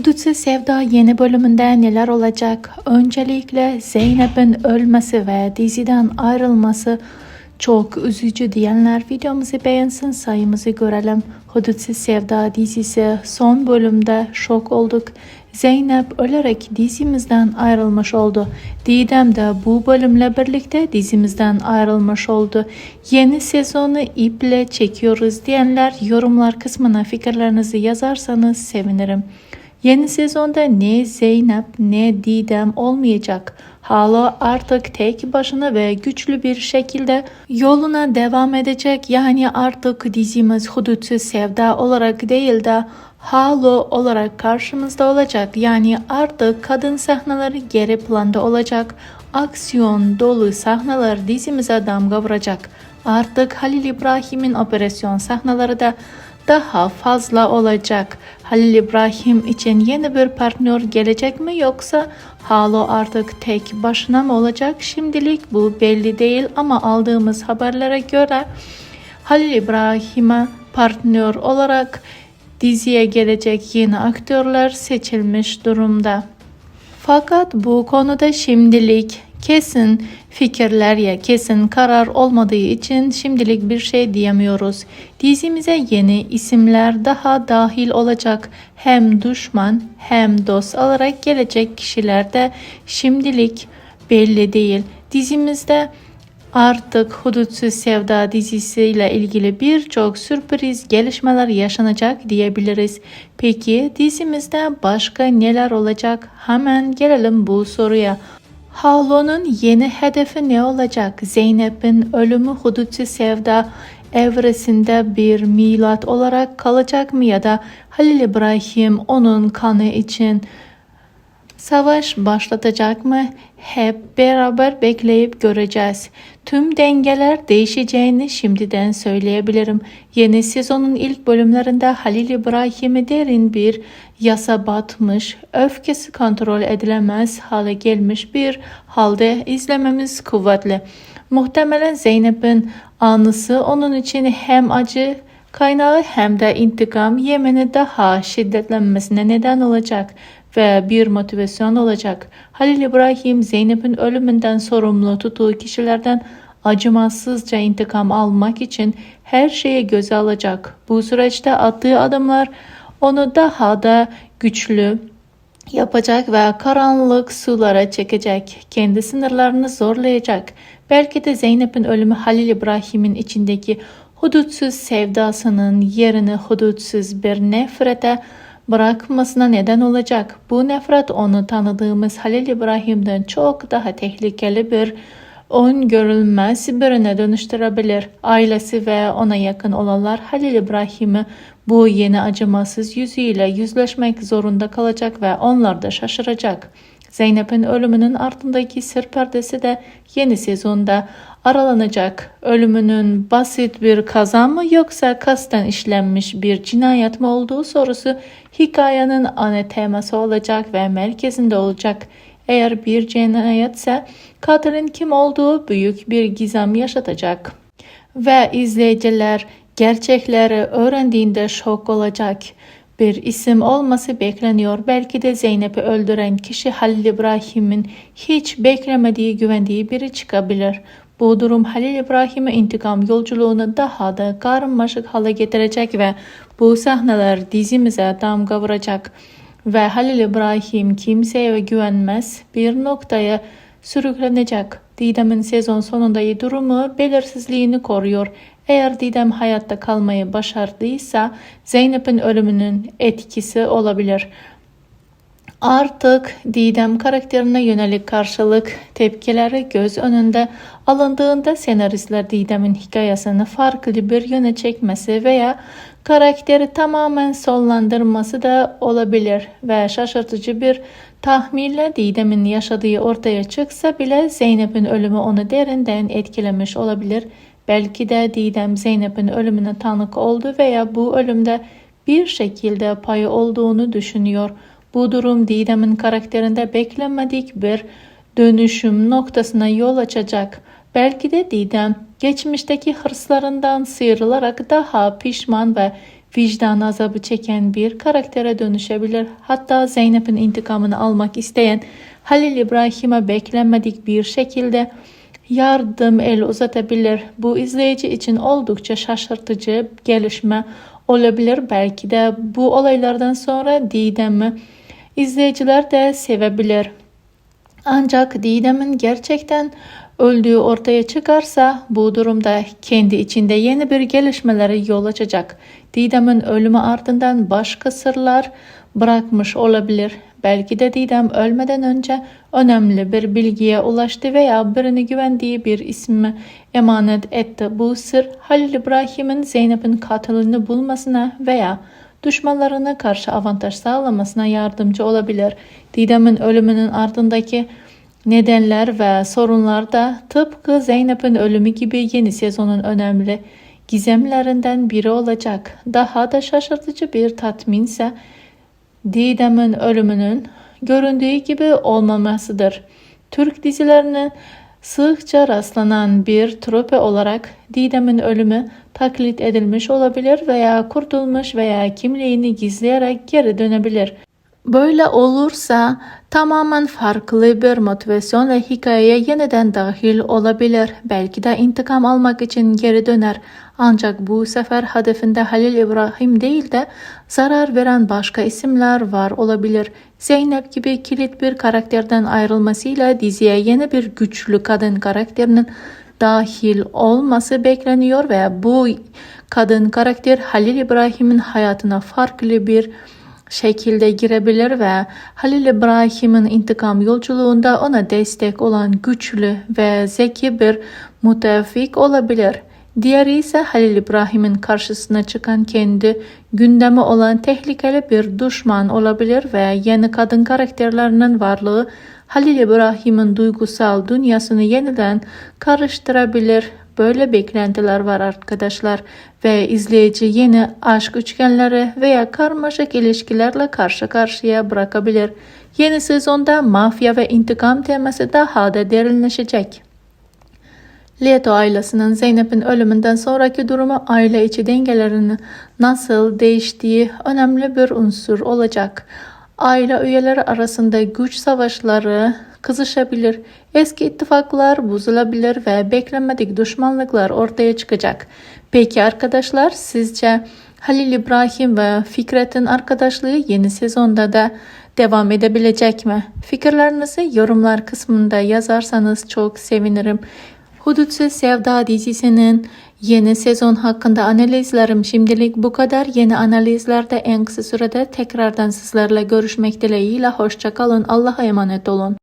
Hudutsuz Sevda yeni bölümünde neler olacak? Öncelikle Zeynep'in ölmesi ve diziden ayrılması çok üzücü diyenler videomuzu beğensin sayımızı görelim. Hudutsuz Sevda dizisi son bölümde şok olduk. Zeynep ölerek dizimizden ayrılmış oldu. Didem de bu bölümle birlikte dizimizden ayrılmış oldu. Yeni sezonu iple çekiyoruz diyenler yorumlar kısmına fikirlerinizi yazarsanız sevinirim. Yeni sezonda ne Zeynep ne Didem olmayacak. Hala artık tek başına ve güçlü bir şekilde yoluna devam edecek. Yani artık dizimiz hudutsuz sevda olarak değil de Halo olarak karşımızda olacak. Yani artık kadın sahneleri geri planda olacak. Aksiyon dolu sahneler dizimize damga vuracak. Artık Halil İbrahim'in operasyon sahneleri de daha fazla olacak. Halil İbrahim için yeni bir partner gelecek mi yoksa Halo artık tek başına mı olacak? Şimdilik bu belli değil ama aldığımız haberlere göre Halil İbrahim'e partner olarak diziye gelecek yeni aktörler seçilmiş durumda. Fakat bu konuda şimdilik kesin fikirler ya kesin karar olmadığı için şimdilik bir şey diyemiyoruz. Dizimize yeni isimler daha dahil olacak. Hem düşman hem dost olarak gelecek kişiler de şimdilik belli değil. Dizimizde Artık Hudutsuz Sevda dizisiyle ilgili birçok sürpriz gelişmeler yaşanacak diyebiliriz. Peki dizimizde başka neler olacak? Hemen gelelim bu soruya. Halo'nun yeni hedefi ne olacak? Zeynep'in ölümü Hudutsuz Sevda evresinde bir milat olarak kalacak mı ya da Halil İbrahim onun kanı için Savaş başlatacak mı? Hep beraber bekleyip göreceğiz. Tüm dengeler değişeceğini şimdiden söyleyebilirim. Yeni sezonun ilk bölümlerinde Halil İbrahim'i derin bir yasa batmış, öfkesi kontrol edilemez hale gelmiş bir halde izlememiz kuvvetli. Muhtemelen Zeynep'in anısı onun için hem acı kaynağı hem de intikam yemeni daha şiddetlenmesine neden olacak ve bir motivasyon olacak. Halil İbrahim Zeynep'in ölümünden sorumlu tuttuğu kişilerden acımasızca intikam almak için her şeyi göze alacak. Bu süreçte attığı adımlar onu daha da güçlü yapacak ve karanlık sulara çekecek. Kendi sınırlarını zorlayacak. Belki de Zeynep'in ölümü Halil İbrahim'in içindeki hudutsuz sevdasının yerini hudutsuz bir nefrete bırakmasına neden olacak. Bu nefret onu tanıdığımız Halil İbrahim'den çok daha tehlikeli bir on görülmez birine dönüştürebilir. Ailesi ve ona yakın olanlar Halil İbrahim'i bu yeni acımasız yüzüyle yüzleşmek zorunda kalacak ve onlar da şaşıracak. Zeynep'in ölümünün ardındaki sır perdesi de yeni sezonda aralanacak. Ölümünün basit bir kaza mı yoksa kasten işlenmiş bir cinayet mi olduğu sorusu hikayenin ana teması olacak ve merkezinde olacak. Eğer bir cinayetse katilin kim olduğu büyük bir gizem yaşatacak. Ve izleyiciler gerçekleri öğrendiğinde şok olacak bir isim olması bekleniyor. Belki de Zeynep'i öldüren kişi Halil İbrahim'in hiç beklemediği, güvendiği biri çıkabilir. Bu durum Halil İbrahim'e intikam yolculuğunu daha da karmaşık hale getirecek ve bu sahneler dizimize damga vuracak. Ve Halil İbrahim kimseye güvenmez bir noktaya sürüklenecek. Didem'in sezon sonundaki durumu belirsizliğini koruyor. Eğer Didem hayatta kalmayı başardıysa Zeynep'in ölümünün etkisi olabilir. Artık Didem karakterine yönelik karşılık tepkileri göz önünde alındığında senaristler Didem'in hikayesini farklı bir yöne çekmesi veya karakteri tamamen sonlandırması da olabilir ve şaşırtıcı bir tahminle Didem'in yaşadığı ortaya çıksa bile Zeynep'in ölümü onu derinden etkilemiş olabilir. Belki de Didem Zeynep'in ölümüne tanık oldu veya bu ölümde bir şekilde payı olduğunu düşünüyor. Bu durum Didem'in karakterinde beklenmedik bir dönüşüm noktasına yol açacak. Belki de Didem geçmişteki hırslarından sıyrılarak daha pişman ve vicdan azabı çeken bir karaktere dönüşebilir. Hatta Zeynep'in intikamını almak isteyen Halil İbrahim'e beklenmedik bir şekilde yardım el uzatabilir. Bu izleyici için oldukça şaşırtıcı gelişme olabilir. Belki de bu olaylardan sonra Didem'i izleyiciler de sevebilir. Ancak Didem'in gerçekten öldüğü ortaya çıkarsa bu durumda kendi içinde yeni bir gelişmelere yol açacak. Didem'in ölümü ardından başka sırlar bırakmış olabilir. Belki de Didem ölmeden önce önemli bir bilgiye ulaştı veya birini güvendiği bir ismi emanet etti. Bu sır Halil İbrahim'in Zeynep'in katilini bulmasına veya düşmanlarına karşı avantaj sağlamasına yardımcı olabilir. Didem'in ölümünün ardındaki nedenler ve sorunlar da tıpkı Zeynep'in ölümü gibi yeni sezonun önemli gizemlerinden biri olacak. Daha da şaşırtıcı bir tatminse Didem'in ölümünün göründüğü gibi olmamasıdır. Türk dizilerinin sıkça rastlanan bir trope olarak Didem'in ölümü taklit edilmiş olabilir veya kurtulmuş veya kimliğini gizleyerek geri dönebilir. Böyle olursa tamamen farklı bir motivasyon ve hikayeye yeniden dahil olabilir. Belki de intikam almak için geri döner. Ancak bu sefer hedefinde Halil İbrahim değil de zarar veren başka isimler var olabilir. Zeynep gibi kilit bir karakterden ayrılmasıyla diziye yeni bir güçlü kadın karakterinin dahil olması bekleniyor ve bu kadın karakter Halil İbrahim'in hayatına farklı bir şekilde girebilir ve Halil İbrahim'in intikam yolculuğunda ona destek olan güçlü ve zeki bir müttefik olabilir. Diğeri ise Halil İbrahim'in karşısına çıkan kendi gündemi olan tehlikeli bir düşman olabilir ve yeni kadın karakterlerinin varlığı Halil İbrahim'in duygusal dünyasını yeniden karıştırabilir. Böyle beklentiler var arkadaşlar ve izleyici yeni aşk üçgenleri veya karmaşık ilişkilerle karşı karşıya bırakabilir. Yeni sezonda mafya ve intikam teması daha da derinleşecek. Leto ailesinin Zeynep'in ölümünden sonraki durumu aile içi dengelerinin nasıl değiştiği önemli bir unsur olacak. Aile üyeleri arasında güç savaşları kızışabilir, eski ittifaklar bozulabilir ve beklenmedik düşmanlıklar ortaya çıkacak. Peki arkadaşlar sizce Halil İbrahim ve Fikret'in arkadaşlığı yeni sezonda da devam edebilecek mi? Fikirlerinizi yorumlar kısmında yazarsanız çok sevinirim. Hudutsuz Sevda dizisinin yeni sezon hakkında analizlerim şimdilik bu kadar. Yeni analizlerde en kısa sürede tekrardan sizlerle görüşmek dileğiyle. Hoşçakalın. Allah'a emanet olun.